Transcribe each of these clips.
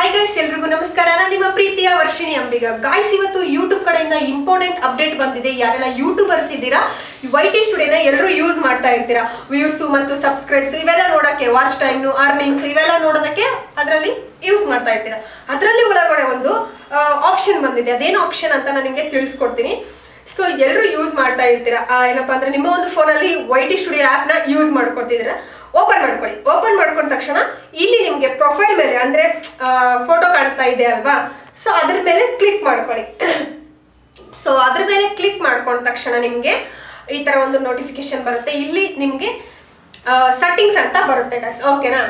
Hi guys ಎಲ್ರಿಗೂ ನಮಸ್ಕಾರ. ನಾನು ನಿಮ್ಮ ಪ್ರೀತಿಯ ವರ್ಷಿಣಿ ಅಂಬಿಗ. ಗಾಯ್ಸ್ ಇವತ್ತು ಯೂಟ್ಯೂಬ್ ಕಡೆಯಿಂದ ಇಂಪಾರ್ಟೆಂಟ್ ಅಪ್ಡೇಟ್ ಬಂದಿದೆ. ಯಾರೆಲ್ಲ ಯೂಟ್ಯೂಬರ್ಸ್ ಇದ್ದೀರಾ ವೈ ಟಿ ಸ್ಟುಡಿಯೋನ ಎಲ್ಲರೂ ಯೂಸ್ ಮಾಡ್ತಾ ಇರ್ತೀರಾ? ವ್ಯೂಸು ಮತ್ತು ಸಬ್ಸ್ಕ್ರೈಬ್ಸ್ ಇವೆಲ್ಲ ನೋಡೋಕ್ಕೆ ವಾಚ್ ಟೈಮ್ ಅರ್ನಿಂಗ್ಸ್ ಇವೆಲ್ಲ ನೋಡೋದಕ್ಕೆ ಅದರಲ್ಲಿ ಯೂಸ್ ಮಾಡ್ತಾ ಇರ್ತೀರಾ? ಅದರಲ್ಲಿ ಒಳಗಡೆ ಒಂದು ಆಪ್ಷನ್ ಬಂದಿದೆ. ಅದೇನು ಆಪ್ಷನ್ ಅಂತ ನಾನು ನಿಮಗೆ ತಿಳಿಸ್ಕೊಡ್ತೀನಿ. ಸೊ ಎಲ್ಲರೂ ಯೂಸ್ ಮಾಡ್ತಾ ಇರ್ತೀರಾ? ಏನಪ್ಪ ಏನಪ್ಪಾ ಅಂದ್ರೆ ನಿಮ್ಮ ಒಂದು ಫೋನಲ್ಲಿ ವೈ ಟಿ ಸ್ಟುಡಿಯೋ ಆ್ಯಪ್ನ ಯೂಸ್ ಮಾಡ್ಕೊತಿದ್ದೀರಾ ಓಪನ್ ಮಾಡ್ಕೊಳ್ಳಿ. ಓಪನ್ ಮಾಡ್ಕೊಂಡ ತಕ್ಷಣ ಇಲ್ಲಿ ನಿಮಗೆ ಪ್ರೊಫೈಲ್ ಮೇಲೆ ಅಂದ್ರೆ ಫೋಟೋ ಕಾಣ್ತಾ ಇದೆ ಅಲ್ವಾ? ಸೊ ಅದ್ರ ಮೇಲೆ ಕ್ಲಿಕ್ ಮಾಡ್ಕೊಳ್ಳಿ. ಸೊ ಅದ್ರ ಮೇಲೆ ಕ್ಲಿಕ್ ಮಾಡ್ಕೊಂಡ ತಕ್ಷಣ ನಿಮಗೆ ಈ ಥರ ಒಂದು ನೋಟಿಫಿಕೇಶನ್ ಬರುತ್ತೆ. ಇಲ್ಲಿ ನಿಮಗೆ ಸೆಟ್ಟಿಂಗ್ಸ್ ಅಂತ ಬರುತ್ತೆ ಗಾಯ್ಸ್ ಓಕೆನಾ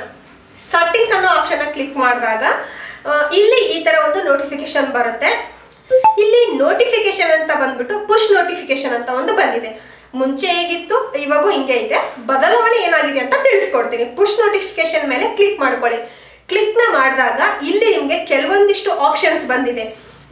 ಸೆಟ್ಟಿಂಗ್ಸ್ ಅನ್ನೋ ಆಪ್ಷನ್ನ ಕ್ಲಿಕ್ ಮಾಡಿದಾಗ ಇಲ್ಲಿ ಈ ಥರ ಒಂದು ನೋಟಿಫಿಕೇಶನ್ ಬರುತ್ತೆ. ಇಲ್ಲಿ ನೋಟಿಫಿಕೇಶನ್ ಅಂತ ಬಂದ್ಬಿಟ್ಟು ಪುಷ್ ನೋಟಿಫಿಕೇಶನ್ ಅಂತ ಒಂದು ಬಂದಿದೆ. ಮುಂಚೆ ಹೇಗಿತ್ತು? ಇವಾಗೂ ಹಿಂಗೆ ಇದೆ. ಬದಲಾವಣೆ ಏನಾಗಿದೆ ಅಂತ ತಿಳಿಸ್ಕೊಡ್ತೀನಿ. ಪುಷ್ ನೋಟಿಫಿಕೇಶನ್ ಮೇಲೆ ಕ್ಲಿಕ್ ಮಾಡ್ಕೊಳ್ಳಿ. ಕ್ಲಿಕ್ನ ಮಾಡಿದಾಗ ಇಲ್ಲಿ ನಿಮಗೆ ಕೆಲವೊಂದಿಷ್ಟು ಆಪ್ಷನ್ಸ್ ಬಂದಿದೆ.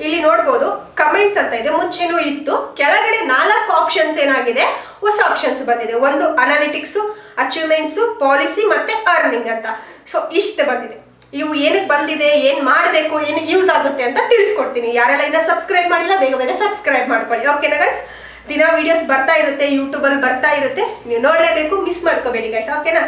ಇಲ್ಲಿ ನೋಡ್ಬೋದು ಕಮೆಂಟ್ಸ್ ಅಂತ ಇದೆ. ಮುಂಚೆನೂ ಇತ್ತು. ಕೆಳಗಡೆ ನಾಲ್ಕು ಆಪ್ಷನ್ಸ್ ಏನಾಗಿದೆ? ಹೊಸ ಆಪ್ಷನ್ಸ್ ಬಂದಿದೆ. ಒಂದು ಅನಾಲಿಟಿಕ್ಸು ಅಚೀವ್ಮೆಂಟ್ಸು ಪಾಲಿಸಿ ಮತ್ತೆ ಅರ್ನಿಂಗ್ ಅಂತ. ಸೊ ಇಷ್ಟು ಬಂದಿದೆ. ಇವು ಏನಕ್ಕೆ ಬಂದಿದೆ, ಏನು ಮಾಡಬೇಕು, ಏನು ಯೂಸ್ ಆಗುತ್ತೆ ಅಂತ ತಿಳಿಸ್ಕೊಡ್ತೀನಿ. ಯಾರೆಲ್ಲ ಇನ್ನ ಸಬ್ಸ್ಕ್ರೈಬ್ ಮಾಡಿಲ್ಲ, ಬೇಗ ಬೇಗ ಸಬ್ಸ್ಕ್ರೈಬ್ ಮಾಡ್ಕೊಳ್ಳಿ. ಓಕೆನಾ ಗೈಸ್ ದಿನ ವಿಡಿಯೋಸ್ ಬರ್ತಾ ಇರುತ್ತೆ ಯೂಟ್ಯೂಬಲ್ಲಿ ಬರ್ತಾ ಇರುತ್ತೆ. ನೀವು ನೋಡಲೇಬೇಕು ಮಿಸ್ ಮಾಡ್ಕೋಬೇಡಿ ಗೈಸ್ ಓಕೆನಾ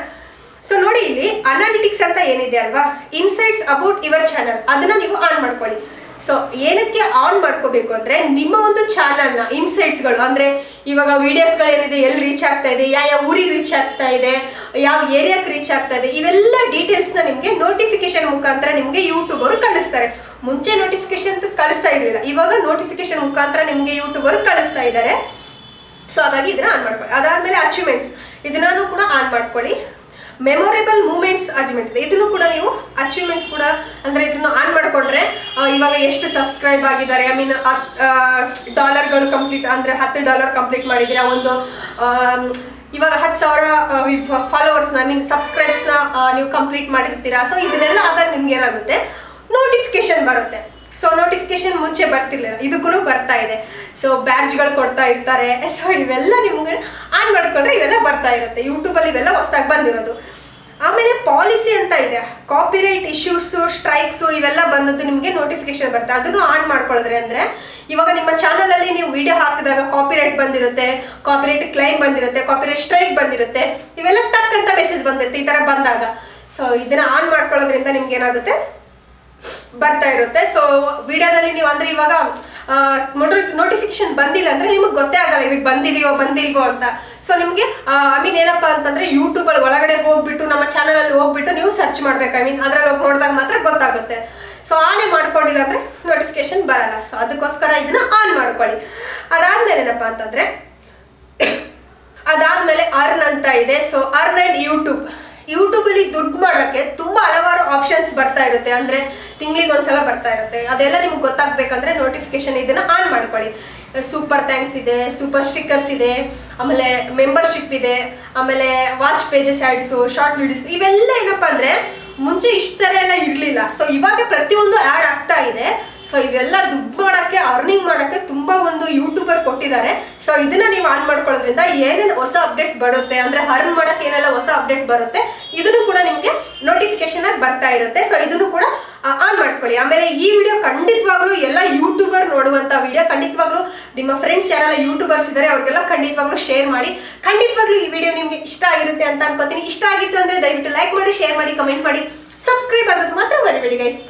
ಸೊ ನೋಡಿ ಇಲ್ಲಿ ಅನಾಲಿಟಿಕ್ಸ್ ಅಂತ ಏನಿದೆ ಅಲ್ವಾ? ಇನ್ಸೈಟ್ಸ್ ಅಬೌಟ್ ಯುವರ್ ಚಾನಲ್ ಅದನ್ನ ನೀವು ಆನ್ ಮಾಡ್ಕೊಳ್ಳಿ. ಸೊ ಏನಕ್ಕೆ ಆನ್ ಮಾಡ್ಕೋಬೇಕು ಅಂದ್ರೆ ನಿಮ್ಮ ಒಂದು ಚಾನಲ್ನ ಇನ್ಸೈಟ್ಸ್ಗಳು ಅಂದ್ರೆ ಇವಾಗ ವೀಡಿಯೋಸ್ಗಳೇನಿದೆ ಎಲ್ಲಿ ರೀಚ್ ಆಗ್ತಾ ಇದೆ, ಯಾವ ಯಾವ ಊರಿಗೆ ರೀಚ್ ಆಗ್ತಾ ಇದೆ, ಯಾವ ಏರಿಯಾಕ್ಕೆ ರೀಚ್ ಆಗ್ತಾ ಇದೆ, ಇವೆಲ್ಲ ಡೀಟೇಲ್ಸ್ನ ನಿಮಗೆ ನೋಟಿಫಿಕೇಶನ್ ಮುಖಾಂತರ ನಿಮಗೆ ಯೂಟ್ಯೂಬರು ಕಳಿಸ್ತಾರೆ. ಮುಂಚೆ ನೋಟಿಫಿಕೇಶನ್ ಕಳಿಸ್ತಾ ಇರಲಿಲ್ಲ. ಇವಾಗ ನೋಟಿಫಿಕೇಶನ್ ಮುಖಾಂತರ ನಿಮಗೆ ಯೂಟ್ಯೂಬರು ಕಳಿಸ್ತಾ ಇದ್ದಾರೆ ಸೊ ಹಾಗಾಗಿ ಇದನ್ನ ಆನ್ ಮಾಡ್ಕೊಳ್ಳಿ. ಅದಾದಮೇಲೆ ಅಚೀವ್ಮೆಂಟ್ಸ್ ಇದನ್ನೂ ಕೂಡ ಆನ್ ಮಾಡ್ಕೊಳ್ಳಿ. ಮೆಮೊರೇಬಲ್ ಮೂಮೆಂಟ್ಸ್ ಅಚೀವ್ಮೆಂಟ್ ಇದೆ ಇದನ್ನು ಕೂಡ ನೀವು ಅಚೀವ್ಮೆಂಟ್ಸ್ ಕೂಡ, ಅಂದರೆ ಇದನ್ನು ಆನ್ ಮಾಡಿಕೊಂಡ್ರೆ ಇವಾಗ ಎಷ್ಟು ಸಬ್ಸ್ಕ್ರೈಬ್ ಆಗಿದ್ದಾರೆ? ಐ ಮೀನ್ ಡಾಲರ್ಗಳು ಕಂಪ್ಲೀಟ್ ಅಂದರೆ ಹತ್ತು ಡಾಲರ್ ಕಂಪ್ಲೀಟ್ ಮಾಡಿದ್ದೀರಾ? ಒಂದು ಇವಾಗ ಹತ್ತು ಸಾವಿರ ಫಾಲೋವರ್ಸ್ನ ಮೀನ್ ಸಬ್ಸ್ಕ್ರೈಬ್ಸ್ನ ನೀವು ಕಂಪ್ಲೀಟ್ ಮಾಡಿರ್ತೀರಾ? ಸೊ ಇದನ್ನೆಲ್ಲ ಆದಾಗ ನಿಮ್ಗೆ ಏನಾಗುತ್ತೆ? ನೋಟಿಫಿಕೇಶನ್ ಬರುತ್ತೆ. ಸೊ ನೋಟಿಫಿಕೇಶನ್ ಮುಂಚೆ ಬರ್ತಿರ್ಲಿಲ್ಲ. ಇದಕ್ಕೂ ಬರ್ತಾ ಇದೆ. ಸೊ ಬ್ಯಾಡ್ಜ್ಗಳು ಕೊಡ್ತಾ ಇರ್ತಾರೆ. ಸೊ ಇವೆಲ್ಲ ನಿಮ್ಗೆ ಆನ್ ಮಾಡ್ಕೊಂಡ್ರೆ ಇವೆಲ್ಲ ಬರ್ತಾ ಇರುತ್ತೆ. ಯೂಟ್ಯೂಬಲ್ಲಿ ಇವೆಲ್ಲ ಹೊಸ್ದಾಗಿ ಬಂದಿರೋದು. ಆಮೇಲೆ ಪಾಲಿಸಿ ಅಂತ ಇದೆ. ಕಾಪಿರೈಟ್ ಇಶ್ಯೂಸು ಸ್ಟ್ರೈಕ್ಸು ಇವೆಲ್ಲ ಬಂದದ್ದು ನಿಮಗೆ ನೋಟಿಫಿಕೇಶನ್ ಬರುತ್ತೆ. ಅದನ್ನು ಆನ್ ಮಾಡ್ಕೊಳ್ಳೋದ್ರೆ ಅಂದರೆ, ಇವಾಗ ನಿಮ್ಮ ಚಾನಲಲ್ಲಿ ನೀವು ವಿಡಿಯೋ ಹಾಕಿದಾಗ ಕಾಪಿರೈಟ್ ಬಂದಿರುತ್ತೆ ಕಾಪಿರೈಟ್ ಕ್ಲೈಮ್ ಬಂದಿರುತ್ತೆ ಕಾಪಿರೈಟ್ ಸ್ಟ್ರೈಕ್ ಬಂದಿರುತ್ತೆ, ಇವೆಲ್ಲ ಟಕ್ ಅಂತ ಮೆಸೇಜ್ ಬಂದಿರುತ್ತೆ ಈ ಥರ ಬಂದಾಗ. ಸೊ ಇದನ್ನು ಆನ್ ಮಾಡ್ಕೊಳ್ಳೋದ್ರಿಂದ ನಿಮ್ಗೆ ಏನಾಗುತ್ತೆ? ಬರ್ತಾ ಇರುತ್ತೆ. ಸೊ ವಿಡಿಯೋದಲ್ಲಿ ನೀವು ಅಂದರೆ ಇವಾಗ ನೋಟಿಫಿಕೇಶನ್ ಬಂದಿಲ್ಲ ಅಂದ್ರೆ ನಿಮಗೆ ಗೊತ್ತೇ ಆಗಲ್ಲ ಇದಕ್ಕೆ ಬಂದಿದೆಯೋ, ಬಂದಿಲ್ವೋ ಅಂತ. ಸೊ ನಿಮಗೆ ಐ ಮೀನ್ ಏನಪ್ಪಾ ಅಂತಂದ್ರೆ ಯೂಟ್ಯೂಬ್ ಅಲ್ಲಿ ಒಳಗಡೆ ಹೋಗ್ಬಿಟ್ಟು, ನಮ್ಮ ಚಾನಲ್ ಅಲ್ಲಿ ಹೋಗ್ಬಿಟ್ಟು ನೀವು ಸರ್ಚ್ ಮಾಡ್ಬೇಕು. ಐ ಮೀನ್ ಅದ್ರಲ್ಲಿ ಹೋಗಿ ನೋಡಿದಾಗ ಮಾತ್ರ ಗೊತ್ತಾಗುತ್ತೆ. ಸೊ ಆನೇ ಮಾಡ್ಕೊಂಡಿಲ್ಲ ಅಂದ್ರೆ ನೋಟಿಫಿಕೇಶನ್ ಬರಲ್ಲ. ಸೊ ಅದಕ್ಕೋಸ್ಕರ ಇದನ್ನ ಆನ್ ಮಾಡ್ಕೊಳ್ಳಿ. ಅದಾದ್ಮೇಲೆ ಏನಪ್ಪಾ ಅಂತಂದ್ರೆ, ಅದಾದ್ಮೇಲೆ ಅರ್ನ್ ಅಂತ ಇದೆ. ಸೊ ಅರ್ನ್ ಅಂಡ್ ಯೂಟ್ಯೂಬ್ ಯೂಟ್ಯೂಬಲ್ಲಿ ದುಡ್ಡು ಮಾಡೋಕ್ಕೆ ತುಂಬ ಹಲವಾರು ಆಪ್ಷನ್ಸ್ ಬರ್ತಾ ಇರುತ್ತೆ. ಅಂದರೆ ತಿಂಗಳಿಗೆ ಒಂದ್ಸಲ ಬರ್ತಾ ಇರುತ್ತೆ. ಅದೆಲ್ಲ ನಿಮ್ಗೆ ಗೊತ್ತಾಗಬೇಕಂದ್ರೆ ನೋಟಿಫಿಕೇಶನ್ ಇದನ್ನು ಆನ್ ಮಾಡ್ಕೊಳ್ಳಿ. ಸೂಪರ್ ಥ್ಯಾಂಕ್ಸ್ ಇದೆ ಸೂಪರ್ ಸ್ಟಿಕ್ಕರ್ಸ್ ಇದೆ, ಆಮೇಲೆ ಮೆಂಬರ್ಶಿಪ್ ಇದೆ, ಆಮೇಲೆ watch pages ads short videos ಇವೆಲ್ಲ ಏನಪ್ಪ ಅಂದರೆ ಮುಂಚೆ ಇಷ್ಟ ಥರ ಎಲ್ಲ ಇರಲಿಲ್ಲ. ಸೊ ಇವಾಗ ಪ್ರತಿಯೊಂದು ಆ್ಯಡ್ ಆಗ್ತಾ ಇದೆ. ಸೊ ಇವೆಲ್ಲ ದುಡ್ಡು ಮಾಡೋಕ್ಕೆ ಅರ್ನಿಂಗ್ ಮಾಡೋಕ್ಕೆ ತುಂಬ ಒಂದು ಯೂಟ್ಯೂಬರ್ ಕೊಟ್ಟಿದ್ದಾರೆ. ಸೊ ಇದನ್ನ ನೀವು ಆನ್ ಮಾಡ್ಕೊಳ್ಳೋದ್ರಿಂದ ಏನೇನು ಹೊಸ ಅಪ್ಡೇಟ್ ಬರುತ್ತೆ, ಅಂದರೆ ಅರ್ನ್ ಮಾಡೋಕ್ಕೆ ಏನೆಲ್ಲ ಹೊಸ ಅಪ್ಡೇಟ್ ಬರುತ್ತೆ, ಇದನ್ನು ಕೂಡ ನಿಮಗೆ ನೋಟಿಫಿಕೇಶನ್ ಆಗಿ ಬರ್ತಾ ಇರುತ್ತೆ. ಸೊ ಇದನ್ನು ಕೂಡ ಆನ್ ಮಾಡ್ಕೊಳ್ಳಿ. ಆಮೇಲೆ ಈ ವಿಡಿಯೋ ಖಂಡಿತವಾಗ್ಲೂ ಎಲ್ಲ ಯೂಟ್ಯೂಬರ್ ನೋಡುವಂಥ ವಿಡಿಯೋ ಖಂಡಿತವಾಗ್ಲೂ ನಿಮ್ಮ ಫ್ರೆಂಡ್ಸ್ ಯಾರೆಲ್ಲ ಯೂಟ್ಯೂಬರ್ಸ್ ಇದ್ದಾರೆ ಅವ್ರಿಗೆಲ್ಲ ಖಂಡಿತವಾಗ್ಲೂ ಶೇರ್ ಮಾಡಿ. ಖಂಡಿತವಾಗ್ಲೂ ಈ ವಿಡಿಯೋ ನಿಮಗೆ ಇಷ್ಟ ಆಗಿರುತ್ತೆ ಅಂತ ಅನ್ಕೋತೀನಿ. ಇಷ್ಟ ಆಗಿತ್ತು ಅಂದರೆ ದಯವಿಟ್ಟು ಲೈಕ್ ಮಾಡಿ ಶೇರ್ ಮಾಡಿ ಕಮೆಂಟ್ ಮಾಡಿ. ಸಬ್ಸ್ಕ್ರೈಬ್ ಆಗೋದು ಮಾತ್ರ ಮರಿಬೇಡಿ ಗೈಸ್